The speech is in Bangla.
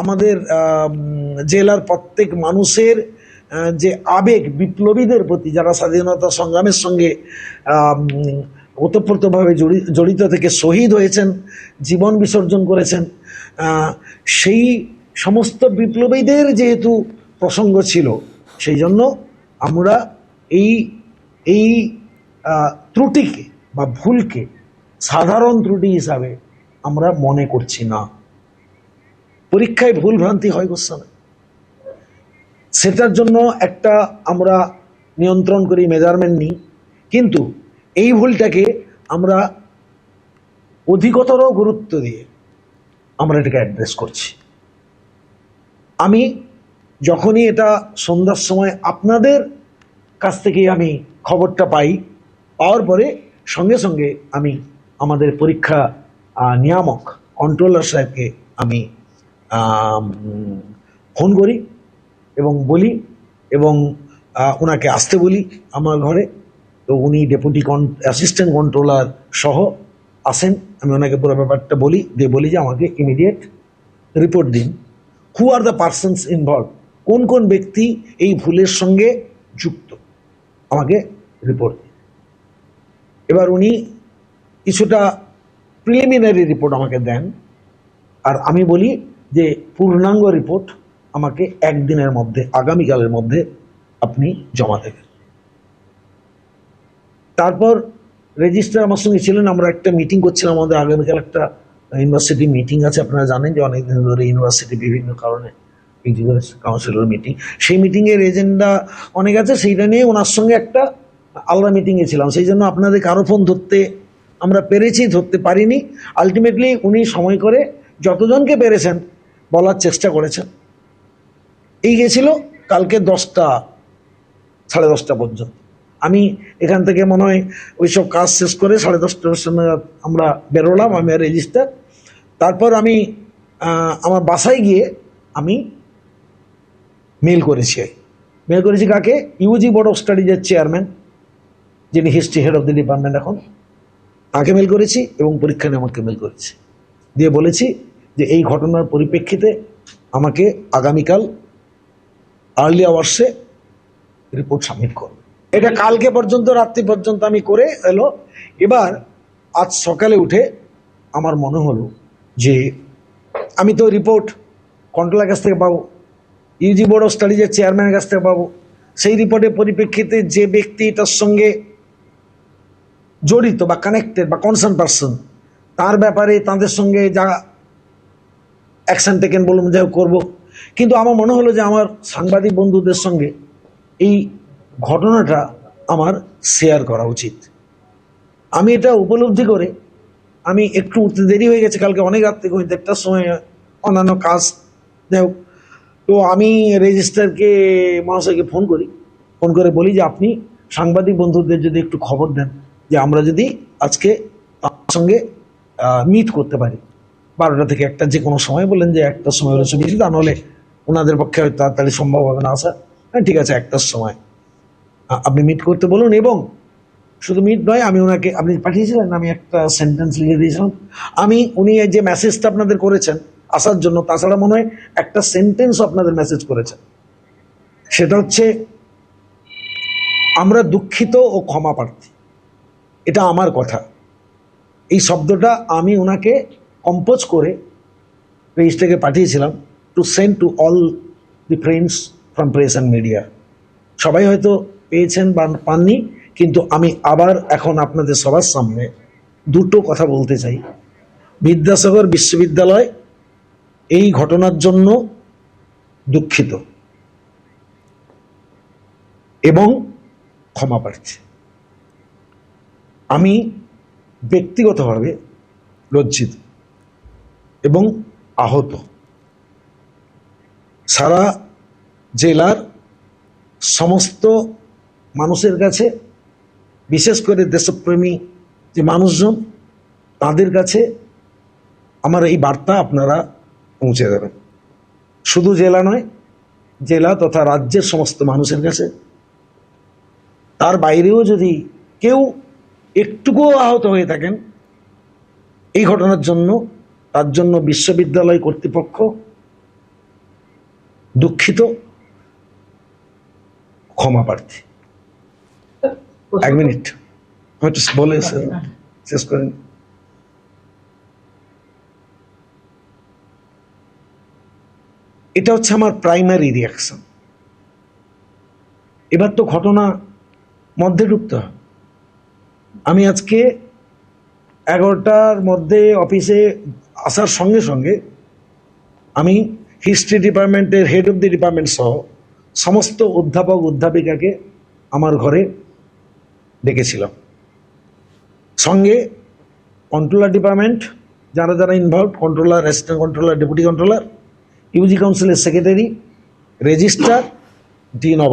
আমাদের জেলার প্রত্যেক মানুষের যে আবেগ বিপ্লবীদের প্রতি যারা স্বাধীনতা সংগ্রামের সঙ্গে ওতপ্রোতভাবে জড়ি- জড়িত থেকে শহীদ হয়েছেন, জীবন বিসর্জন করেছেন সেই সমস্ত বিপ্লবীদের যেহেতু প্রসঙ্গ ছিল, সেই জন্য আমরা এই এই ত্রুটিকে বা ভুলকে সাধারণ ত্রুটি হিসাবে আমরা মনে করছি না। পরীক্ষায় ভুল ভ্রান্তি হয় গোস্বামী। সেটার জন্য একটা আমরা নিয়ন্ত্রণ করি মেজারমেন্ট নিই। কিন্তু এই ভুলটাকে আমরা অধিকতর গুরুত্ব দিয়ে আমরা এটাকে অ্যাড্রেস করছি। আমি যখনই এটা সন্ধ্যার সময় আপনাদের কাছ থেকে আমি খবরটা পাই পাওয়ার পরে সঙ্গে সঙ্গে আমি আমাদের পরীক্ষা নিয়ামক কন্ট্রোলার সাহেবকে আম, ফোন করি এবং বলি এবং ওনাকে আসতে বলি আমার ঘরে। তো উনি ডেপুটি কন অ্যাসিস্ট্যান্ট কন্ট্রোলার সহ আসেন। আমি ওনাকে পুরো ব্যাপারটা বলি, দিয়ে বলি যে আমাকে ইমিডিয়েট রিপোর্ট দিন। Who are the persons involve কোন কোন ব্যক্তি এই ভুলের সঙ্গে যুক্ত? আমাকে রিপোর্ট দিন। এবার উনি কিছুটা প্রিলিমিনারি রিপোর্ট আমাকে দেন। আর আমি বলি যে পূর্ণাঙ্গ রিপোর্ট আমাকে একদিনের মধ্যে, আগামীকালের মধ্যে আপনি জমা দেবেন। তারপর রেজিস্ট্রার আমার সঙ্গে ছিলেন, আমরা একটা মিটিং করছিলাম আমাদের আগামীকাল একটা ইউনিভার্সিটি মিটিং আছে, আপনারা জানেন যে অনেকদিন ধরে ইউনিভার্সিটি বিভিন্ন কারণে কাউন্সিলর মিটিং সেই মিটিংয়ের এজেন্ডা অনেক আছে, সেইটা নিয়ে ওনার সঙ্গে একটা আলাদা মিটিংয়ে ছিলাম। সেই জন্য আপনাদের কারও ফোন ধরতে আমরা পেরেছি, ধরতে পারিনি। আলটিমেটলি উনি সময় করে যতজনকে পেরেছেন বলার চেষ্টা করেছেন। এই গেছিল কালকে দশটা, সাড়ে দশটা পর্যন্ত। আমি এখান থেকে মনে হয় ওই সব কাজ শেষ করে সাড়ে দশটার সময় আমরা বেরোলাম, আমি আর রেজিস্টার। তারপর আমি আমার বাসায় গিয়ে আমি মেল করেছি। মেল করেছি কাকে? ইউজি বোর্ড অফ স্টাডিজের চেয়ারম্যান যিনি history head of the department এখন। তাকে মেল করেছি এবং পরীক্ষা নিয়ে আমাকে মেল করেছি। দিয়ে বলেছি যে এই ঘটনার পরিপ্রেক্ষিতে আমাকে আগামীকাল আর্লি আওয়ার্সে রিপোর্ট সাবমিট করো এটা কালকে পর্যন্ত, রাত্রি পর্যন্ত আমি করে এলো। এবার আজ সকালে উঠে আমার মনে হলো যে আমি তো রিপোর্ট কন্ট্রোলার কাছ থেকে পাবো ইউজি বোর্ড অফ স্টাডিজের চেয়ারম্যানের কাছ থেকে পাবো। সেই রিপোর্টের পরিপ্রেক্ষিতে যে ব্যক্তি এটার সঙ্গে জড়িত বা কানেক্টেড বা কনসার্ন পার্সন তার ব্যাপারে তাদের সঙ্গে যা অ্যাকশন টেকেন বলুন হোক করব। কিন্তু আমার মনে হলো যে আমার সাংবাদিক বন্ধুদের সঙ্গে এই ঘটনাটা আমার শেয়ার করা উচিত। আমি এটা উপলব্ধি করে আমি একটু উঠতে দেরি হয়ে গেছে, কালকে অনেক রাত থেকে দেড়টার সময় অন্যান্য কাজ। যাই তো আমি রেজিস্টারকে মহাশয়কে ফোন করি। ফোন করে বলি যে আপনি সাংবাদিক বন্ধুদের যদি একটু খবর দেন, যে আমরা যদি আজকে সঙ্গে মিট করতে পারি। বারোটা থেকে একটা যে কোনো সময় বললেন যে একটার সময় হলে সুবিধা তা নাহলে ওনাদের পক্ষে হয়তো তাড়াতাড়ি সম্ভব হবে না আসা হ্যাঁ ঠিক আছে, একটার সময়। আপনি মিট করতে বলুন এবং শুধু মিট নয়, আমি ওনাকে, আপনি পাঠিয়েছিলেন, আমি একটা সেন্টেন্স লিখে দিয়েছিলাম। আমি, উনি যে মেসেজটা আপনাদের করেছেন, আসার জন্য, তাছাড়া মনে হয় একটা সেন্টেন্সও আপনাদের মেসেজ করেছেন। সেটা হচ্ছে, আমরা দুঃখিত ও ক্ষমা প্রার্থী। এটা আমার কথা। এই শব্দটা আমি ওনাকে কম্পোজ করে পেজটাকে পাঠিয়েছিলাম to send to all the friends from press and media সবাই হয়তো পেয়েছেন বা পাননি, কিন্তু আমি আবার এখন আপনাদের সবার সামনে দুটো কথা বলতে চাই। বিদ্যাসাগর বিশ্ববিদ্যালয় এই ঘটনার জন্য দুঃখিত এবং ক্ষমা প্রার্থী। আমি ব্যক্তিগতভাবে লজ্জিত। এবং আহত। সারা জেলার সমস্ত মানুষের কাছে, বিশেষ করে দেশপ্রেমী যে মানুষজন, তাদের কাছে আমার এই বার্তা আপনারা পৌঁছে দেবেন। শুধু জেলা নয়, জেলা তথা রাজ্যের সমস্ত মানুষের কাছে। তার বাইরেও যদি কেউ একটুকুও আহত হয়ে থাকেন, এই ঘটনার জন্য তার জন্য বিশ্ববিদ্যালয় কর্তৃপক্ষ দুঃখিত, ক্ষমা প্রার্থী। এক মিনিট। বলে শেষ করেন এটা হচ্ছে আমার প্রাইমারি রিয়াকশন এবার তো ঘটনা মধ্যে ঢুকতে আমি আজকে এগারোটার মধ্যে অফিসে আসার সঙ্গে সঙ্গে আমি হিস্ট্রি ডিপার্টমেন্টের হেড অফ দি ডিপার্টমেন্ট সহ সমস্ত অধ্যাপক, অধ্যাপিকাকে আমার ঘরে ডেকেছিলাম। সঙ্গে কন্ট্রোলার ডিপার্টমেন্ট যারা যারা involve controller assistant controller deputy controller UG কাউন্সিলের সেক্রেটারি রেজিস্ট্রার ডিন অফ